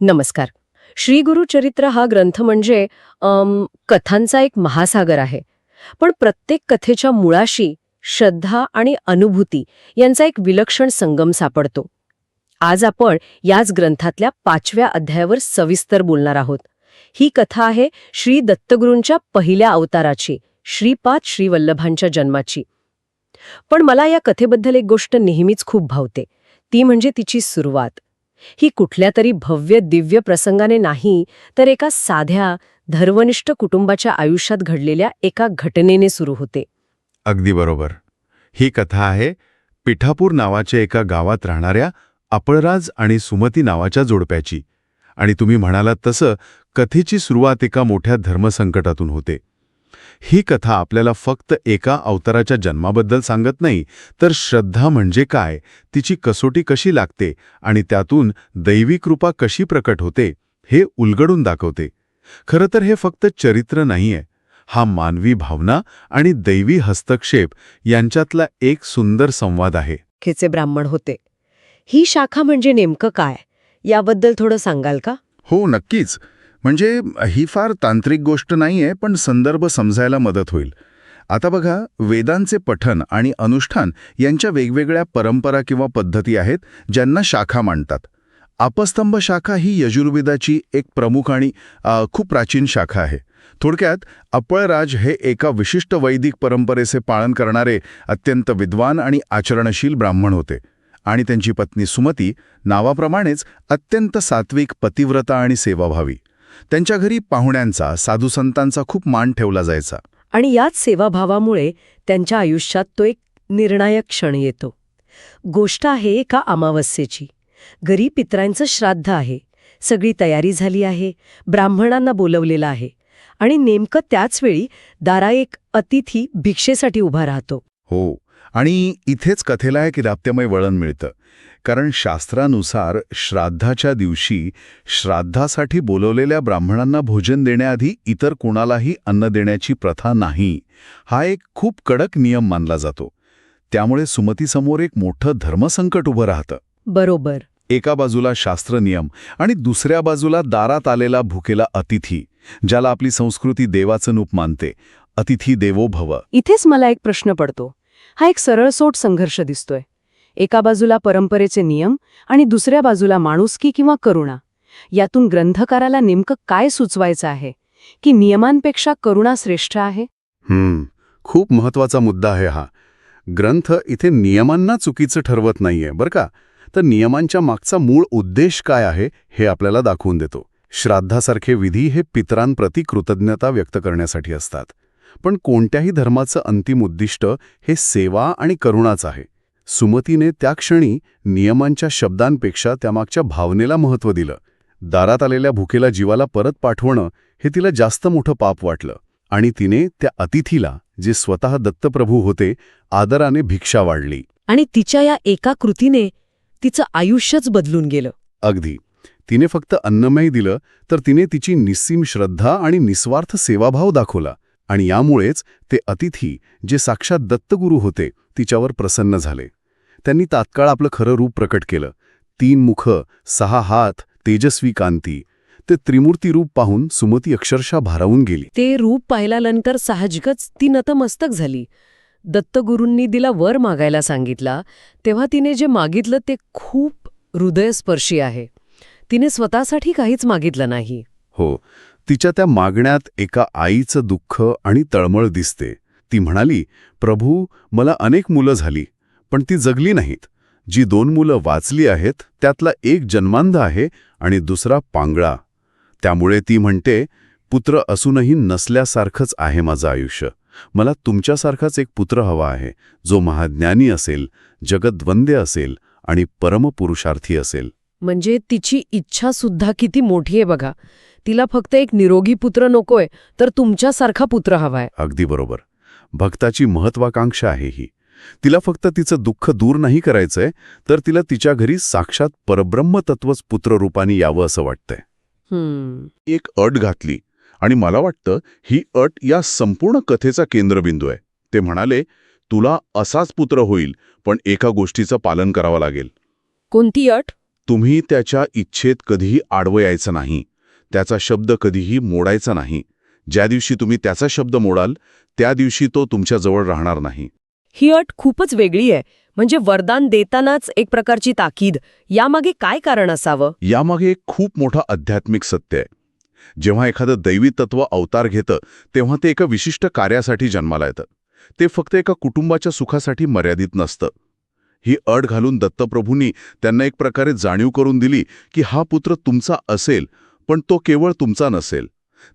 नमस्कार. श्री गुरुचरित्र हा ग्रंथ म्हणजे कथांचा एक महासागर आहे. पण प्रत्येक कथेच्या मुळाशी श्रद्धा आणि अनुभूती यांचा एक विलक्षण संगम सापडतो. आज आपण याच ग्रंथातल्या पाचव्या अध्यायावर सविस्तर बोलणार आहोत. ही कथा आहे श्री दत्तगुरूंच्या पहिल्या अवताराची श्रीपाद श्रीवल्लभांच्या जन्माची. पण मला या कथेबद्दल एक गोष्ट नेहमीच खूप भावते. ती म्हणजे तिची सुरुवात. ही कुठल्या तरी भव्य दिव्य प्रसंगाने नाही तर एका साध्या धर्मनिष्ठ कुटुंबाच्या आयुष्यात घडलेल्या एका घटनेने सुरू होते. अगदी बरोबर. ही कथा आहे पिठापूर नावाच्या एका गावात राहणाऱ्या अपळराज आणि सुमती नावाच्या जोडप्याची. आणि तुम्ही म्हणालात तसं कथेची सुरुवात एका मोठ्या धर्मसंकटातून होते. ही कथा आपल्याला फक्त एका अवताराच्या जन्माबद्दल सांगत नाही तर श्रद्धा म्हणजे काय तिची कसोटी कशी लागते आणि त्यातून दैवी कृपा कशी प्रकट होते हे उलगडून दाखवते. खरं तर हे फक्त चरित्र नाहीये. हा मानवी भावना आणि दैवी हस्तक्षेप यांच्यातला एक सुंदर संवाद आहे. खेचे ब्राह्मण होते. ही शाखा म्हणजे नेमकं काय? याबद्दल थोडं सांगाल का? हो नक्कीच. म्हणजे ही फार तांत्रिक गोष्ट नाहीये पण संदर्भ समजायला मदत होईल. आता बघा वेदांचे पठन आणि अनुष्ठान यांच्या वेगवेगळ्या परंपरा किंवा पद्धती आहेत ज्यांना शाखा मांडतात. अपस्तंभ शाखा ही यजुर्वेदाची एक प्रमुख आणि खूप प्राचीन शाखा आहे. थोडक्यात अपळराज हे एका विशिष्ट वैदिक परंपरेचे पालन करणारे अत्यंत विद्वान आणि आचरणशील ब्राह्मण होते. आणि त्यांची पत्नी सुमती नावाप्रमाणेच अत्यंत सात्विक पतिव्रता आणि सेवाभावी. त्यांच्या घरी पाहुण्यांचा साधुसंतांचा खूप मान ठेवला जायचा. आणि याच सेवाभावामुळे त्यांच्या आयुष्यात तो एक निर्णायक क्षण येतो. गोष्ट आहे एका अमावस्येची. घरी पित्रांचं श्राद्ध आहे. सगळी तयारी झाली आहे. ब्राह्मणांना बोलवलेलं आहे. आणि नेमकं त्याच वेळी दारा एक अतिथी भिक्षेसाठी उभा राहतो. हो. आणि इथेच कथेला एक राप्त्यमय वळण मिळतं. कारण शास्त्रानुसार श्राद्धाच्या दिवशी श्राद्धासाठी बोलवलेल्या ब्राह्मणांना भोजन देण्याआधी इतर कुणालाही अन्न देण्याची प्रथा नाही हा एक खूप कडक नियम मानला जातो. त्यामुळे सुमतीसमोर एक मोठं धर्मसंकट उभं राहतं. बरोबर. एका बाजूला शास्त्र नियम आणि दुसऱ्या बाजूला दारात आलेला भुकेला अतिथी ज्याला आपली संस्कृती देवाचं रूप मानते. अतिथी देवो भव. इथेच मला एक प्रश्न पडतो. हा एक सरळसोट संघर्ष दिसतोय. एका बाजूला परंपरेचे नियम आणि दुसऱ्या बाजूला माणुसकी किंवा करुणा. यातून ग्रंथकाराला नेमकं काय सुचवायचं आहे? की नियमांपेक्षा करुणा श्रेष्ठ आहे? हम्म खूप महत्त्वाचा मुद्दा आहे हा. ग्रंथ इथे नियमांना चुकीचं ठरवत नाहीये बरं का? तर नियमांच्या मागचा मूळ उद्देश काय आहे हे आपल्याला दाखवून देतो. श्राद्धासारखे विधी हे पितरांप्रती कृतज्ञता व्यक्त करण्यासाठी असतात. पण कोणत्याही धर्माचं अंतिम उद्दिष्ट हे सेवा आणि करुणाच आहे. सुमतीने त्या क्षणी नियमांच्या शब्दांपेक्षा त्यामागच्या भावनेला महत्त्व दिलं. दारात आलेल्या भुकेला जीवाला परत पाठवणं हे तिला जास्त मोठं पाप वाटलं आणि तिने त्या अतिथीला जे स्वतः दत्तप्रभू होते आदराने भिक्षा वाढली. आणि तिच्या या एका कृतीने तिचं आयुष्यच बदलून गेलं. अगदी. तिने फक्त अन्नमय दिलं तर तिने तिची निस्सीम श्रद्धा आणि निस्वार्थ सेवाभाव दाखवला. आणि यामुळेच ते अतिथी जे साक्षात दत्तगुरू होते तिच्यावर प्रसन्न झाले. त्यांनी तात्काळ आपलं खरं रूप प्रकट केलं. तीन मुख सहा हात तेजस्वी कांती. ते त्रिमूर्ती रूप पाहून सुमती अक्षरशः भारावून गेली. ते रूप पाहिल्यानंतर साहजिकच ती नतमस्तक झाली. दत्तगुरूंनी तिला वर मागायला सांगितला तेव्हा तिने जे मागितलं ते खूप हृदयस्पर्शी आहे. तिने स्वतःसाठी काहीच मागितलं नाही. हो तिच्या त्या मागण्यात एका आईचं दुःख आणि तळमळ दिसते. ती म्हणाली प्रभू मला अनेक मुलं झाली पण ती जगली नाहीत. जी दोन मुलं वाचली आहेत त्यातला एक जन्मांध आहे आणि दुसरा पांगळा. त्यामुळे ती म्हणते पुत्र असूनही नसल्यासारखंच आहे माझं आयुष्य. मला तुमच्यासारखाच एक पुत्र हवा आहे जो महाज्ञानी असेल जगद्वंद्य असेल आणि परमपुरुषार्थी असेल. म्हणजे तिची इच्छा सुद्धा किती मोठी आहे बघा. तिला फक्त एक निरोगी पुत्र नकोय तर तुमच्यासारखा पुत्र हवाय. अगदी बरोबर. भक्ताची महत्वाकांक्षा आहे ही. तिला फक्त तिचं दुःख दूर नाही करायचंय तर तिला तिच्या घरी साक्षात परब्रह्म तत्वच पुत्ररूपाने यावं असं वाटतंय. एक अट घातली आणि मला वाटतं ही अट या संपूर्ण कथेचा केंद्रबिंदू आहे. ते म्हणाले तुला असाच पुत्र होईल पण एका गोष्टीचं पालन करावं लागेल. कोणती अट? तुम्ही त्याच्या इच्छेत कधीही आडवं यायचं नाही. त्याचा शब्द कधीही मोडायचा नाही. ज्या दिवशी तुम्ही त्याचा शब्द मोडाल त्या दिवशी तो तुमच्याजवळ राहणार नाही. ही अट खूपच वेगळी आहे. म्हणजे वरदान देतानाच एक प्रकारची ताकीद. यामागे काय कारण असावं? यामागे एक खूप मोठं आध्यात्मिक सत्य आहे. जेव्हा एखादं दैवी तत्व अवतार घेतं तेव्हा ते एका विशिष्ट कार्यासाठी जन्माला येतं. ते फक्त एका कुटुंबाच्या सुखासाठी मर्यादित नसतं. ही अट घालून दत्तप्रभूंनी त्यांना एक प्रकारे जाणीव करून दिली की हा पुत्र तुमचा असेल पण तो केवळ तुमचा नसेल.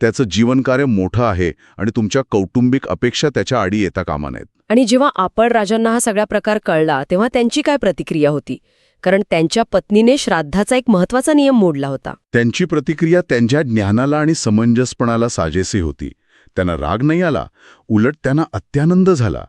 त्याचं जीवनकार्य मोठं आहे आणि तुमच्या कौटुंबिक अपेक्षा त्याच्या आडी येता कामा नयेत. आणि जेव्हा आपण राजांना हा सगळा प्रकार कळला तेव्हा त्यांची काय प्रतिक्रिया होती? कारण त्यांच्या पत्नीने श्राद्धाचा एक महत्त्वाचा नियम मोडला होता. त्यांची प्रतिक्रिया त्यांच्या ज्ञानाला आणि समंजसपणाला साजेसी होती. त्यांना राग नाही आला. उलट त्यांना अत्यानंद झाला.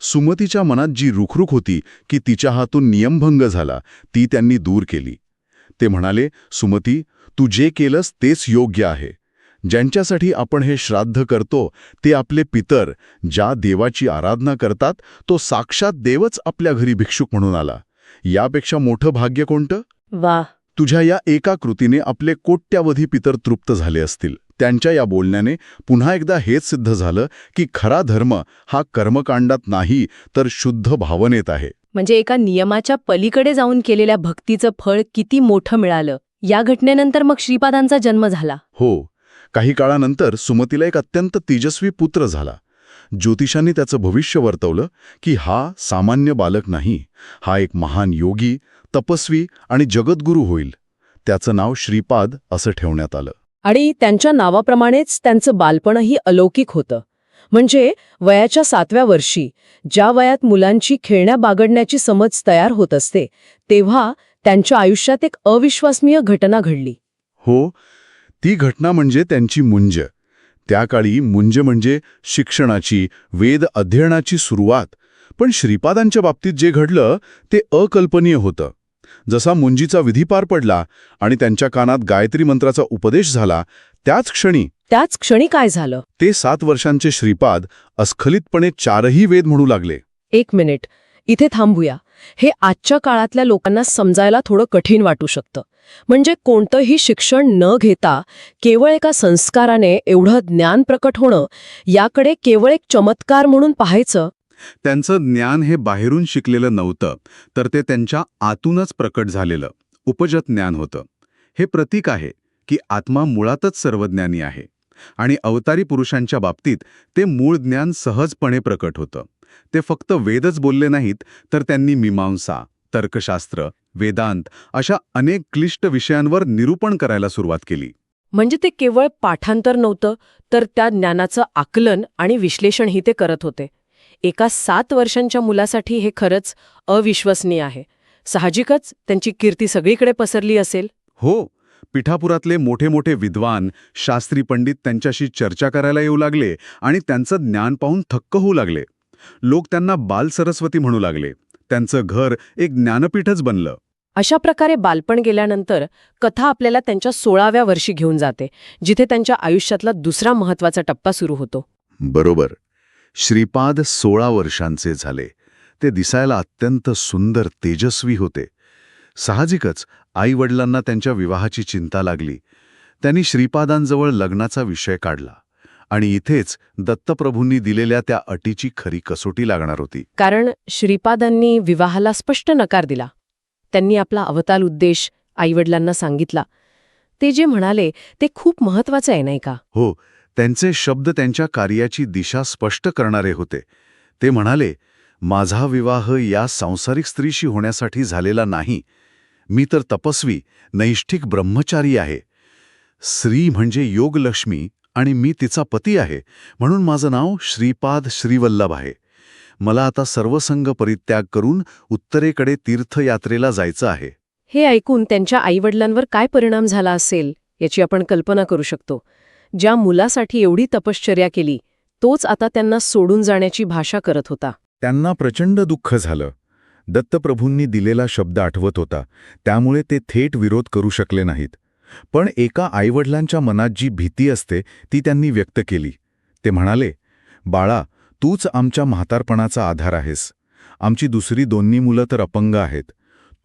सुमतीच्या मनात जी रुखरुख होती की तिच्या हातून नियमभंग झाला ती त्यांनी दूर केली. ते म्हणाले सुमती तू जे केलंस तेच योग्य आहे. ज्यांच्यासाठी आपण हे श्राद्ध करतो ते आपले पितर ज्या देवाची आराधना करतात तो साक्षात देवच आपल्या घरी भिक्षुक म्हणून आला. यापेक्षा मोठं भाग्य कोणतं? वा. तुझ्या या एका कृतीने आपले कोट्यावधी पितर तृप्त झाले असतील. त्यांच्या या बोलण्याने पुन्हा एकदा हेच सिद्ध झालं की खरा धर्म हा कर्मकांडात नाही तर शुद्ध भावनेत आहे. म्हणजे एका नियमाच्या पलीकडे जाऊन केलेल्या भक्तीचं फळ किती मोठं मिळालं. या घटनेनंतर मग श्रीपादांचा जन्म झाला. हो. काही काळानंतर सुमतीला एक अत्यंत तेजस्वी पुत्र झाला. ज्योतिषांनी त्याचं भविष्य वर्तवलं की हा सामान्य बालक नाही. हा एक महान योगी तपस्वी आणि जगद्गुरू होईल. त्याचं नाव श्रीपाद असं ठेवण्यात आलं. आणि त्यांच्या नावाप्रमाणेच त्यांचं बालपणही अलौकिक होतं. म्हणजे वयाच्या सातव्या वर्षी ज्या वयात मुलांची खेळण्या बागडण्याची समज तयार होत असते तेव्हा त्यांच्या आयुष्यात एक अविश्वसनीय घटना घडली. हो ती घटना म्हणजे त्यांची मुंज. त्या काळी मुंज म्हणजे शिक्षणाची वेद अध्ययनाची सुरुवात. पण श्रीपादांच्या बाबतीत जे घडलं ते अकल्पनीय होतं. जसा मुंजीचा विधी पार पडला आणि त्यांच्या कानात गायत्री मंत्राचा उपदेश झाला त्याच क्षणी त्याच क्षणी काय झालं? ते सात वर्षांचे श्रीपाद अस्खलितपणे चारही वेद म्हणू लागले. एक मिनिट. इथे थांबूया. हे आजच्या काळातल्या लोकांना समजायला थोडं कठीण वाटू शकतं. म्हणजे कोणतंही शिक्षण न घेता केवळ एका संस्काराने एवढं ज्ञान प्रकट होणं याकडे केवळ एक चमत्कार म्हणून पाहायचं? त्यांचं ज्ञान हे बाहेरून शिकलेलं नव्हतं तर ते त्यांच्या आतूनच प्रकट झालेलं उपजत ज्ञान होतं. हे प्रतीक आहे की आत्मा मुळातच सर्वज्ञानी आहे आणि अवतारी पुरुषांच्या बाबतीत ते मूळ ज्ञान सहजपणे प्रकट होतं. ते फक्त वेदच बोलले नाहीत तर त्यांनी मीमांसा तर्कशास्त्र वेदांत अशा अनेक क्लिष्ट विषयांवर निरूपण करायला सुरुवात केली. म्हणजे ते केवळ पाठांतर नव्हतं तर त्या ज्ञानाचं आकलन आणि विश्लेषणही ते करत होते. एका सात वर्षांच्या मुलासाठी हे खरंच अविश्वसनीय आहे. साहजिकच त्यांची कीर्ती सगळीकडे पसरली असेल. हो पिठापुरातले मोठे मोठे विद्वान शास्त्री पंडित त्यांच्याशी चर्चा करायला येऊ लागले आणि त्यांचं ज्ञान पाहून थक्क होऊ लागले. लोक त्यांना बाल सरस्वती म्हणू लागले. त्यांचं घर एक ज्ञानपीठच बनलं. अशा प्रकारे बालपण गेल्यानंतर कथा आपल्याला त्यांच्या सोळाव्या वर्षी घेऊन जाते जिथे त्यांच्या आयुष्यातला दुसरा महत्त्वाचा टप्पा सुरू होतो. बरोबर. श्रीपाद सोळा वर्षांचे झाले. ते दिसायला अत्यंत सुंदर तेजस्वी होते. साहजिकच आईवडिलांना त्यांच्या विवाहाची चिंता लागली. त्यांनी श्रीपादांजवळ लग्नाचा विषय काढला. आणि इथेच दत्तप्रभूंनी दिलेल्या त्या अटीची खरी कसोटी लागणार होती. कारण श्रीपादांनी विवाहाला स्पष्ट नकार दिला. त्यांनी आपला अवताल उद्देश आईवडिलांना सांगितला. ते जे म्हणाले ते खूप महत्वाचं आहे नाही का? हो त्यांचे शब्द त्यांच्या कार्याची दिशा स्पष्ट करणारे होते. ते म्हणाले माझा विवाह या सांसारिक स्त्रीशी होण्यासाठी झालेला नाही. मी तर तपस्वी नैष्ठिक ब्रह्मचारी आहे. स्त्री म्हणजे योगलक्ष्मी आणि मी तिचा पती आहे म्हणून माझं नाव श्रीपाद श्रीवल्लभ आहे. मला आता सर्वसंग परित्याग करून उत्तरेकडे तीर्थयात्रेला जायचं आहे. हे ऐकून त्यांच्या आईवडिलांवर काय परिणाम झाला असेल याची आपण कल्पना करू शकतो. ज्या मुलासाठी एवढी तपश्चर्या केली तोच आता त्यांना सोडून जाण्याची भाषा करत होता. त्यांना प्रचंड दुःख झालं. दत्तप्रभूंनी दिलेला शब्द आठवत होता. त्यामुळे ते थेट विरोध करू शकले नाहीत. पण एका आईवडिलांच्या मनात जी भीती असते ती त्यांनी व्यक्त केली. ते म्हणाले बाळा तूच आमच्या म्हातारपणाचा आधार आहेस. आमची दुसरी दोन्ही मुलं तर अपंग आहेत.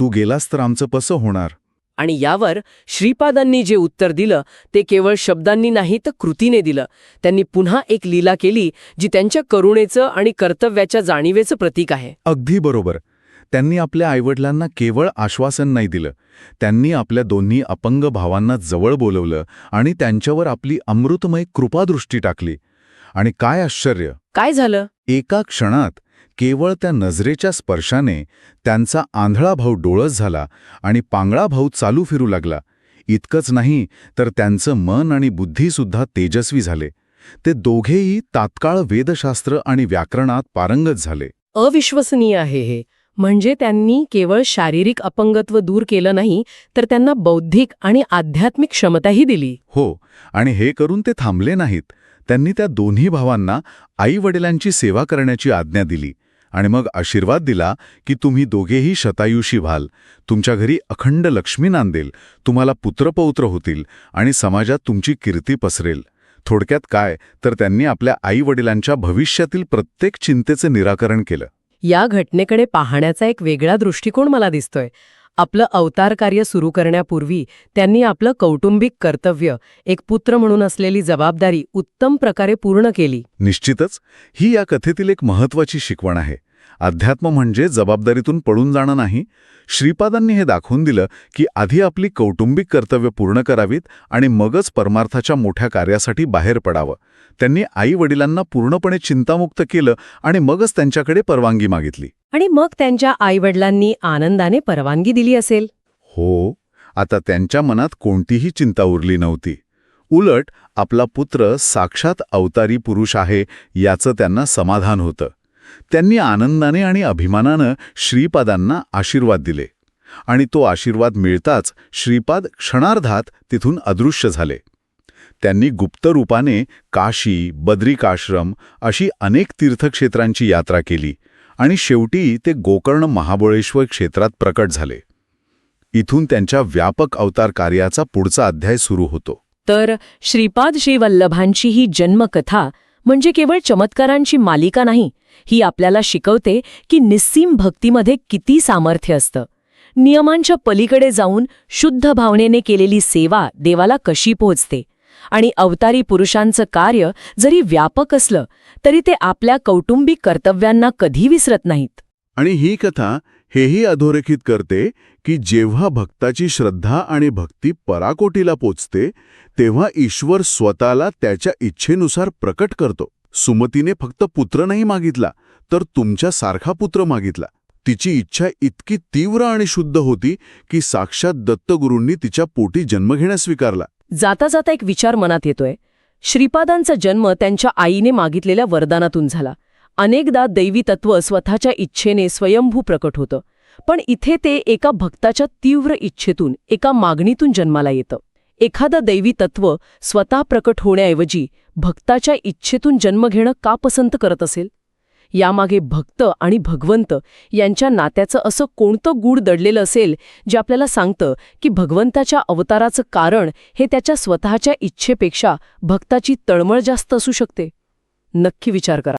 तू गेलास तर आमचं कसं होणार? आणि यावर श्रीपादांनी जे उत्तर दिलं ते केवळ शब्दांनी नाही तर कृतीने दिलं. त्यांनी पुन्हा एक लीला केली जी त्यांच्या करुणेचं आणि कर्तव्याच्या जाणीवेचं प्रतीक आहे. अगदी बरोबर. त्यांनी आपल्या आईवडिलांना केवळ आश्वासन नाही दिलं. त्यांनी आपल्या दोन्ही अपंग भावांना जवळ बोलवलं आणि त्यांच्यावर आपली अमृतमय कृपादृष्टी टाकली. आणि काय आश्चर्य! काय झालं? एका क्षणात केवळ त्या नजरेच्या स्पर्शाने त्यांचा आंधळा भाऊ डोळस झाला आणि पांगळा भाऊ चालू फिरू लागला. इतकंच नाही तर त्यांचं मन आणि बुद्धीसुद्धा तेजस्वी झाले. ते दोघेही तात्काळ वेदशास्त्र आणि व्याकरणात पारंगत झाले. अविश्वसनीय आहे हे. म्हणजे त्यांनी केवळ शारीरिक अपंगत्व दूर केलं नाही तर त्यांना बौद्धिक आणि आध्यात्मिक क्षमताही दिली. हो आणि हे करून ते थांबले नाहीत. त्यांनी त्या दोन्ही भावांना आई-वडिलांची सेवा करण्याची आज्ञा दिली आणि मग आशीर्वाद दिला की तुम्ही दोघेही शतायुषी व्हाल. तुमच्या घरी अखंड लक्ष्मी नांदेल. तुम्हाला पुत्रपौत्र होतील आणि समाजात तुमची कीर्ती पसरेल. थोडक्यात काय? तर त्यांनी आपल्या आई-वडिलांच्या भविष्यातील प्रत्येक चिंतेचे निराकरण केलं. या घटनेकडे पाहण्याचा एक वेगळा दृष्टिकोन मला दिसतोय. आपलं अवतार कार्य सुरू करण्यापूर्वी त्यांनी आपलं कौटुंबिक कर्तव्य एक पुत्र म्हणून असलेली जबाबदारी उत्तम प्रकारे पूर्ण केली. निश्चितच ही या कथेतील एक महत्वाची शिकवण आहे. अध्यात्म म्हणजे जबाबदारीतून पळून जाणं नाही. श्रीपादांनी हे दाखवून दिलं की आधी आपली कौटुंबिक कर्तव्य पूर्ण करावीत आणि मगच परमार्थाच्या मोठ्या कार्यासाठी बाहेर पडावं. त्यांनी आई-वडिलांना पूर्णपणे चिंतामुक्त केलं आणि मगच त्यांच्याकडे परवानगी मागितली. आणि मग त्यांच्या आईवडिलांनी आनंदाने परवानगी दिली असेल? हो आता त्यांच्या मनात कोणतीही चिंता उरली नव्हती. उलट आपला पुत्र साक्षात अवतारी पुरुष आहे याचं त्यांना समाधान होतं. त्यांनी आनंदाने आणि अभिमानानं श्रीपादांना आशीर्वाद दिले. आणि तो आशीर्वाद मिळताच श्रीपाद क्षणार्धात तिथून अदृश्य झाले. त्यांनी गुप्त रूपाने काशी बद्रिकाश्रम अशी अनेक तीर्थक्षेत्रांची यात्रा केली आणि शेवटी ते गोकर्ण महाबळेश्वर क्षेत्रात प्रकट झाले. इथून त्यांच्या व्यापक अवतार कार्याचा पुढचा अध्याय सुरू होतो. तर श्रीपाद श्रीवल्लभांची ही जन्मकथा म्हणजे केवळ चमत्कारांची मालिका नाही ही आपल्याला शिकवते की निस्सीम भक्तीमध्ये किती सामर्थ्य असतं. नियमांच्या पलीकडे जाऊन शुद्ध भावनेने केलेली सेवा देवाला कशी पोहोचते आणि अवतारी पुरुषांचं कार्य जरी व्यापक असलं तरी ते आपल्या कौटुंबिक कर्तव्यांना कधी विसरत नाहीत. आणि ही कथा हेही अधोरेखित करते की जेव्हा भक्ताची श्रद्धा आणि भक्ती पराकोटीला पोचते तेव्हा ईश्वर स्वतःला त्याच्या इच्छेनुसार प्रकट करतो. सुमतीने फक्त पुत्र नाही मागितला तर तुमच्यासारखा पुत्र मागितला. तिची इच्छा इतकी तीव्र आणि शुद्ध होती की साक्षात दत्तगुरूंनी तिच्या पोटी जन्म घेण्यास स्वीकारला. जाता जाता एक विचार मनात येतोय. श्रीपादांचा जन्म त्यांच्या आईने मागितलेल्या वरदानातून झाला. अनेकदा दैवी तत्व स्वतःच्या इच्छेने स्वयंभू प्रकट होतं. पण इथे ते एका भक्ताच्या तीव्र इच्छेतून एका मागणीतून जन्माला येतं. एखादं दैवी तत्व स्वतः प्रकट होण्याऐवजी भक्ताच्या इच्छेतून जन्म घेणं का पसंत करत असेल? यामागे भक्त आणि भगवंत यांच्या नात्याचं असं कोणतं गूढ दडलेलं असेल जे आपल्याला सांगतं की भगवंताच्या अवताराचं कारण हे त्याच्या स्वतःच्या इच्छेपेक्षा भक्ताची तळमळ जास्त असू शकते? नक्की विचार करा.